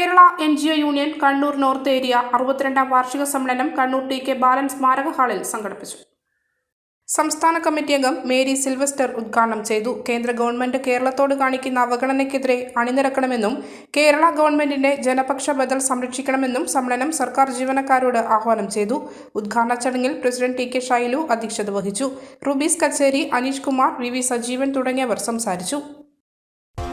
Kerala N G O union Kannur north area അറുപത്തിരണ്ടാം വാർഷിക സമ്മേളനം Kannur T K ബാലൻ സ്മാരക ഹാളിൽ സംഘടിപ്പിച്ചു. സംസ്ഥാന കമ്മിറ്റി അംഗം മേരി സിൽവസ്റ്റർ ഉദ്ഘാടനം ചെയ്തു. കേന്ദ്ര ഗവൺമെന്റ് കേരളത്തോട് കാണിക്കുന്ന അവഗണനയ്ക്കെതിരെ അണിനിരക്കണമെന്നും കേരള ഗവൺമെന്റിന്റെ ജനപക്ഷ ബദൽ സംരക്ഷിക്കണമെന്നും സമ്മേളനം സർക്കാർ ജീവനക്കാരോട് ആഹ്വാനം ചെയ്തു. ഉദ്ഘാടന ചടങ്ങിൽ പ്രസിഡന്റ് ടി കെ ഷൈലു അധ്യക്ഷത വഹിച്ചു. റുബീസ് കച്ചേരി അനീഷ് കുമാർ വി വി സജീവൻ തുടങ്ങിയവർ സംസാരിച്ചു.